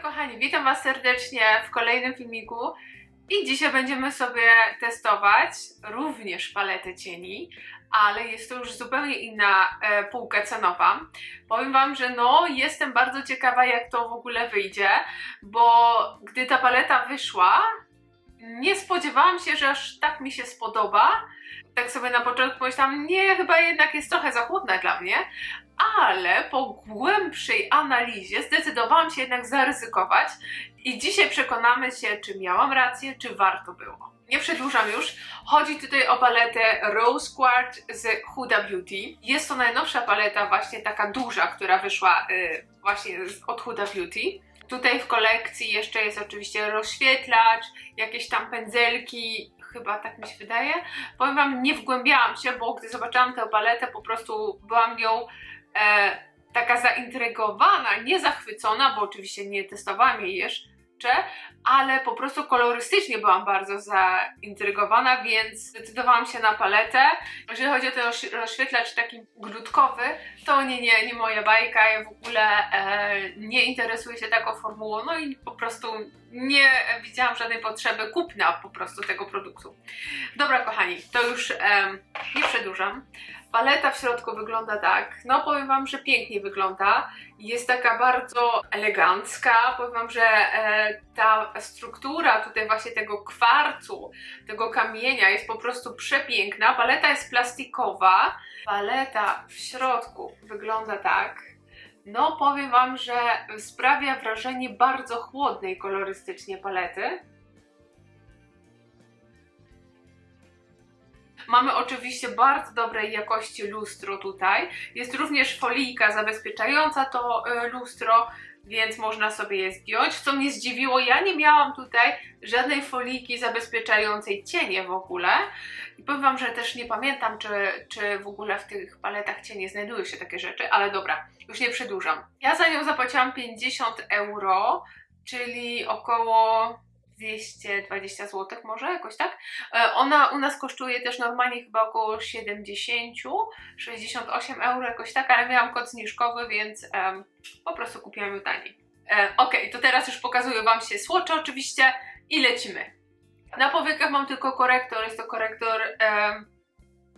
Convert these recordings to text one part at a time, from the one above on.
kochani, witam Was serdecznie w kolejnym filmiku i dzisiaj będziemy sobie testować również paletę cieni, ale jest to już zupełnie inna e, półka cenowa. Powiem Wam, że no jestem bardzo ciekawa jak to w ogóle wyjdzie, bo gdy ta paleta wyszła, nie spodziewałam się, że aż tak mi się spodoba. Tak sobie na początku pomyślałam, nie, chyba jednak jest trochę za chłodna dla mnie, ale po głębszej analizie zdecydowałam się jednak zaryzykować i dzisiaj przekonamy się, czy miałam rację, czy warto było. Nie przedłużam już. Chodzi tutaj o paletę Rose Quartz z Huda Beauty. Jest to najnowsza paleta, właśnie taka duża, która wyszła y, właśnie od Huda Beauty. Tutaj w kolekcji jeszcze jest oczywiście rozświetlacz, jakieś tam pędzelki, chyba tak mi się wydaje. Powiem Wam, nie wgłębiałam się, bo gdy zobaczyłam tę paletę, po prostu byłam nią e, taka zaintrygowana, nie zachwycona, bo oczywiście nie testowałam jej jeszcze, ale po prostu kolorystycznie byłam bardzo zaintrygowana, więc zdecydowałam się na paletę. Jeżeli chodzi o ten roz- rozświetlacz taki grudkowy, to nie, nie, nie moja bajka, ja w ogóle e, nie interesuję się taką formułą, no i po prostu nie widziałam żadnej potrzeby kupna po prostu tego produktu. Dobra kochani, to już nie przedłużam. Paleta w środku wygląda tak. No powiem wam, że pięknie wygląda. Jest taka bardzo elegancka. Powiem wam, że e, ta struktura tutaj właśnie tego kwarcu, tego kamienia jest po prostu przepiękna. Paleta jest plastikowa. Paleta w środku wygląda tak. No powiem wam, że sprawia wrażenie bardzo chłodnej kolorystycznie palety. Mamy oczywiście bardzo dobrej jakości lustro tutaj. Jest również folijka zabezpieczająca to e, lustro, więc można sobie je zdjąć. Co mnie zdziwiło, ja nie miałam tutaj żadnej foliki zabezpieczającej cienie w ogóle. I powiem Wam, że też nie pamiętam, czy, czy w ogóle w tych paletach cienie znajdują się takie rzeczy, ale dobra, już nie przedłużam. Ja za nią zapłaciłam 50 euro, czyli około 220 zł może, jakoś tak. E, Ona u nas kosztuje też normalnie chyba około 70, 68 euro jakoś tak, ale miałam kod zniżkowy, więc em, po prostu kupiłam ją taniej. E, ok, to teraz już pokazuję Wam się słocze oczywiście i lecimy. Na powiekach mam tylko korektor, jest to korektor em,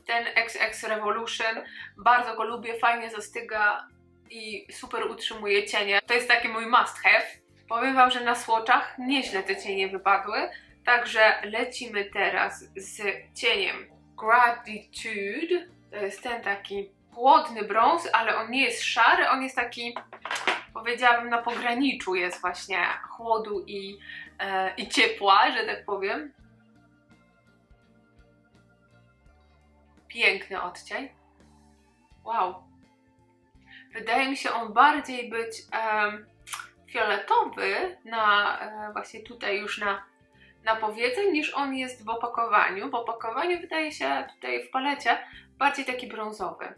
ten XX Revolution. Bardzo go lubię, fajnie zastyga i super utrzymuje cienie. To jest taki mój must have. Powiem że na słoczach nieźle te cienie wypadły, także lecimy teraz z cieniem Gratitude. To jest ten taki chłodny brąz, ale on nie jest szary, on jest taki, powiedziałabym, na pograniczu jest właśnie chłodu i, e, i ciepła, że tak powiem. Piękny odcień. Wow. Wydaje mi się on bardziej być fioletowy na e, właśnie tutaj już na, na powiedzeń niż on jest w opakowaniu. W opakowaniu wydaje się tutaj w palecie bardziej taki brązowy.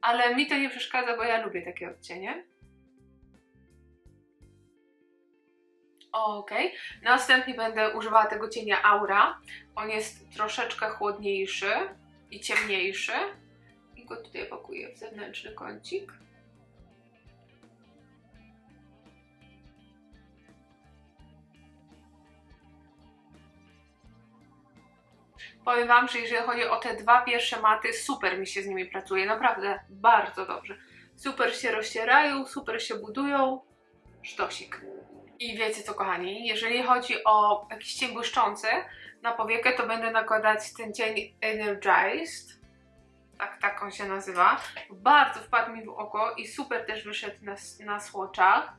Ale mi to nie przeszkadza, bo ja lubię takie odcienie. Okej. Następnie będę używała tego cienia Aura. On jest troszeczkę chłodniejszy i ciemniejszy. I go tutaj pakuję w zewnętrzny kącik. Powiem Wam, że jeżeli chodzi o te dwa pierwsze maty, super mi się z nimi pracuje, naprawdę bardzo dobrze. Super się rozcierają, super się budują, sztosik. I wiecie co kochani, jeżeli chodzi o jakiś cień błyszczący na powiekę, to będę nakładać ten cień Energized, tak, tak on się nazywa. Bardzo wpadł mi w oko i super też wyszedł na, na słoczach.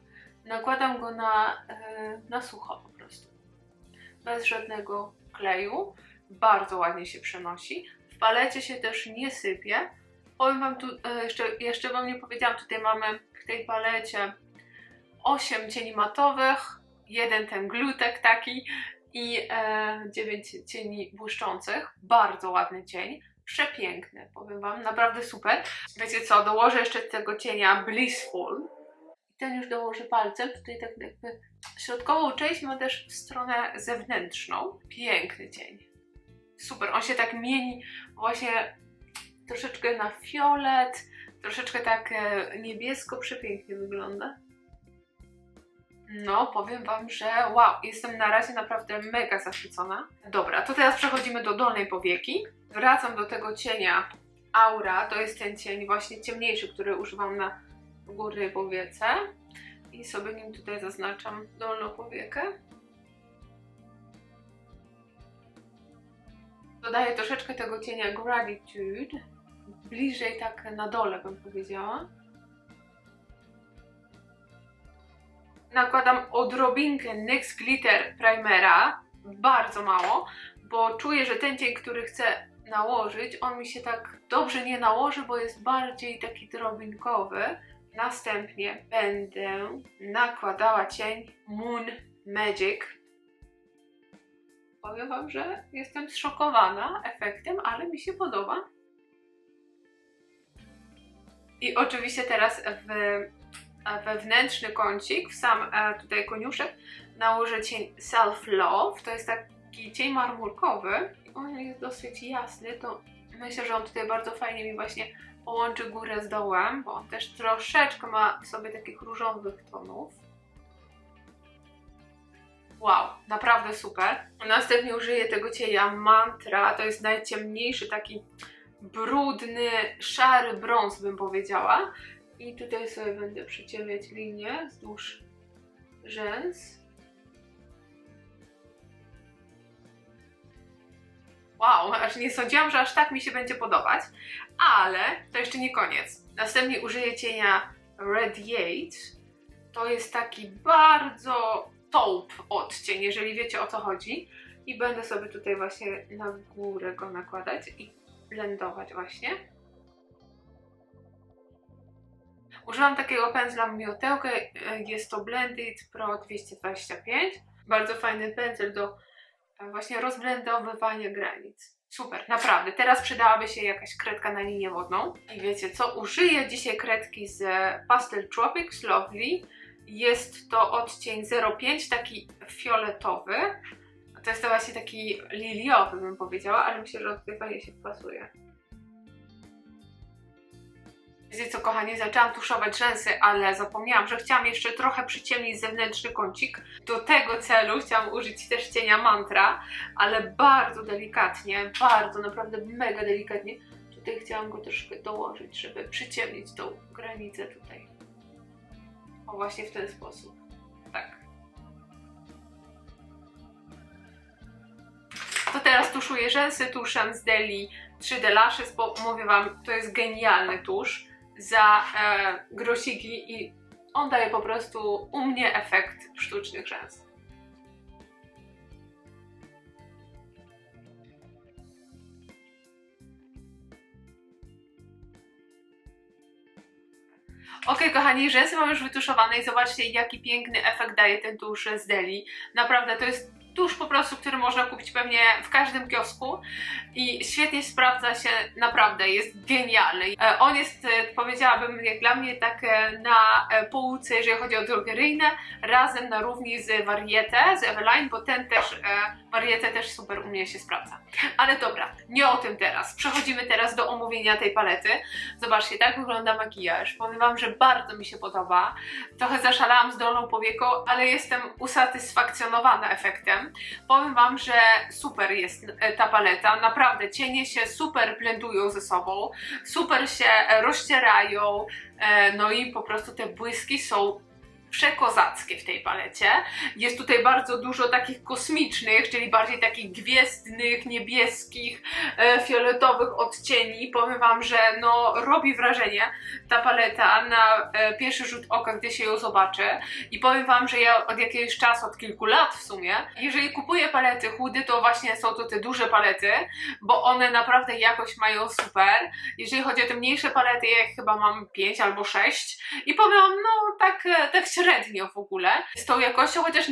Nakładam go na, e, na sucho po prostu, bez żadnego kleju bardzo ładnie się przenosi. W palecie się też nie sypie. Powiem Wam tu, e, jeszcze, jeszcze Wam nie powiedziałam, tutaj mamy w tej palecie 8 cieni matowych, jeden ten glutek taki i e, 9 cieni błyszczących. Bardzo ładny cień, przepiękny, powiem Wam, naprawdę super. Wiecie co, dołożę jeszcze tego cienia Blissful. Ten już dołożę palcem, tutaj tak jakby środkową część ma też w stronę zewnętrzną. Piękny cień super. On się tak mieni właśnie troszeczkę na fiolet, troszeczkę tak e, niebiesko, przepięknie wygląda. No, powiem Wam, że wow, jestem na razie naprawdę mega zachwycona. Dobra, to teraz przechodzimy do dolnej powieki. Wracam do tego cienia Aura, to jest ten cień właśnie ciemniejszy, który używam na górnej powiece. I sobie nim tutaj zaznaczam dolną powiekę. Dodaję troszeczkę tego cienia Gratitude, bliżej tak na dole bym powiedziała. nakładam odrobinkę NYX Glitter Primera, bardzo mało, bo czuję, że ten cień, który chcę nałożyć, on mi się tak dobrze nie nałoży, bo jest bardziej taki drobinkowy. Następnie będę nakładała cień Moon Magic. Powiem Wam, że jestem zszokowana efektem, ale mi się podoba. I oczywiście teraz w e, wewnętrzny kącik, w sam e, tutaj koniuszek, nałożę cień Self Love. To jest taki cień marmurkowy. On jest dosyć jasny, to myślę, że on tutaj bardzo fajnie mi właśnie połączy górę z dołem, bo on też troszeczkę ma w sobie takich różowych tonów. Wow, naprawdę super. Następnie użyję tego cienia Mantra, to jest najciemniejszy taki brudny, szary brąz bym powiedziała. I tutaj sobie będę przyciemniać linię wzdłuż rzęs. Wow, aż nie sądziłam, że aż tak mi się będzie podobać, ale to jeszcze nie koniec. Następnie użyję cienia Radiate. To jest taki bardzo taupe odcień, jeżeli wiecie o co chodzi. I będę sobie tutaj właśnie na górę go nakładać i blendować właśnie. Używam takiego pędzla Miotełkę, jest to Blended Pro 225. Bardzo fajny pędzel do e, właśnie rozblendowywania granic. Super, naprawdę. Teraz przydałaby się jakaś kredka na linię wodną. I wiecie co? Użyję dzisiaj kredki z Pastel Tropics Lovely. Jest to odcień 05, taki fioletowy. To jest to właśnie taki liliowy, bym powiedziała, ale myślę, że tutaj fajnie się wpasuje. Wiecie co, kochani, zaczęłam tuszować rzęsy, ale zapomniałam, że chciałam jeszcze trochę przyciemnić zewnętrzny kącik. Do tego celu chciałam użyć też cienia mantra, ale bardzo delikatnie, bardzo, naprawdę mega delikatnie. Tutaj chciałam go troszkę dołożyć, żeby przyciemnić tą granicę tutaj. O, właśnie w ten sposób. Tak. To teraz tuszuję rzęsy tuszem z Deli 3D Lashes, bo mówię Wam, to jest genialny tusz za e, grosiki i on daje po prostu u mnie efekt sztucznych rzęs. Kochani, rzęsy mam już wytuszowane i zobaczcie, jaki piękny efekt daje ten tusz z Deli. Naprawdę, to jest tusz po prostu, który można kupić pewnie w każdym kiosku i świetnie sprawdza się, naprawdę jest genialny. E, On jest, e, powiedziałabym, jak dla mnie tak e, na półce, jeżeli chodzi o drogeryjne, razem na równi z Varietę, z Eveline, bo ten też, Varietę też super u mnie się sprawdza. Ale dobra, nie o tym teraz. Przechodzimy teraz do omówienia tej palety. Zobaczcie, tak wygląda makijaż. Powiem Wam, że bardzo mi się podoba. Trochę zaszalałam z dolną powieką, ale jestem usatysfakcjonowana efektem. Powiem Wam, że super jest e, ta paleta. Naprawdę cienie się super blendują ze sobą, super się rozcierają. e, No i po prostu te błyski są przekozackie w tej palecie. Jest tutaj bardzo dużo takich kosmicznych, czyli bardziej takich gwiezdnych, niebieskich, e, fioletowych odcieni. Powiem Wam, że no robi wrażenie ta paleta na e, pierwszy rzut oka, gdy się ją zobaczy. I powiem Wam, że ja od jakiegoś czasu, od kilku lat w sumie, jeżeli kupuję palety chudy, to właśnie są to te duże palety, bo one naprawdę jakość mają super. Jeżeli chodzi o te mniejsze palety, ja chyba mam 5 albo 6 i powiem no tak, e, tak średnio w ogóle z tą jakością, chociaż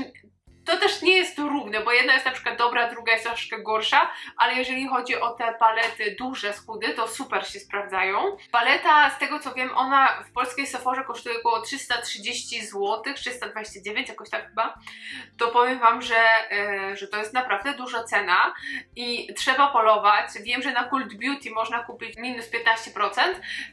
to też nie jest to równe, bo jedna jest na przykład dobra, druga jest troszkę gorsza, ale jeżeli chodzi o te palety duże z to super się sprawdzają. Paleta, z tego co wiem, ona w polskiej Sephorze kosztuje około 330 zł, 329 jakoś tak chyba, to powiem Wam, że, e, że to jest naprawdę duża cena i trzeba polować. Wiem, że na Cult Beauty można kupić minus 15%.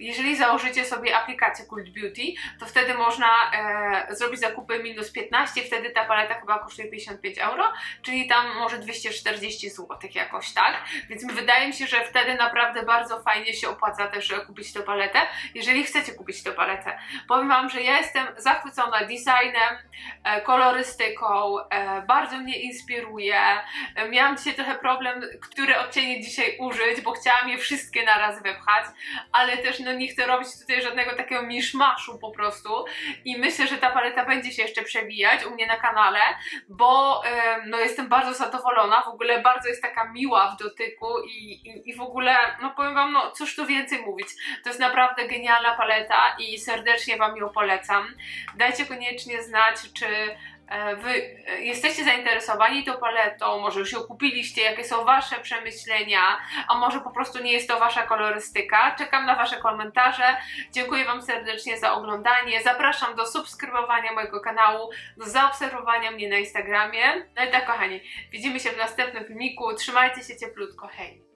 Jeżeli założycie sobie aplikację Cult Beauty, to wtedy można e, zrobić zakupy minus 15, wtedy ta paleta chyba kosztuje 55 euro, czyli tam może 240 zł jakoś tak, więc wydaje mi się, że wtedy naprawdę bardzo fajnie się opłaca też e, kupić tę paletę, jeżeli chcecie kupić tę paletę. Powiem Wam, że ja jestem zachwycona designem, e, kolorystyką, e, bardzo mnie inspiruje. Miałam dzisiaj trochę problem, które odcienie dzisiaj użyć, bo chciałam je wszystkie na raz wepchać, ale też no nie chcę robić tutaj żadnego takiego miszmaszu po prostu i myślę, że ta paleta będzie się jeszcze przewijać u mnie na kanale, bo no jestem bardzo zadowolona, w ogóle bardzo jest taka miła w dotyku i, i, i w ogóle, no powiem Wam, no cóż tu więcej mówić, to jest naprawdę genialna paleta i serdecznie Wam ją polecam. Dajcie koniecznie znać, czy Wy e, jesteście zainteresowani tą paletą, może już ją kupiliście, jakie są Wasze przemyślenia, a może po prostu nie jest to Wasza kolorystyka. Czekam na Wasze komentarze. Dziękuję Wam serdecznie za oglądanie. Zapraszam do subskrybowania mojego kanału, do zaobserwowania mnie na Instagramie. No i tak, kochani, widzimy się w następnym filmiku. Trzymajcie się cieplutko. Hej!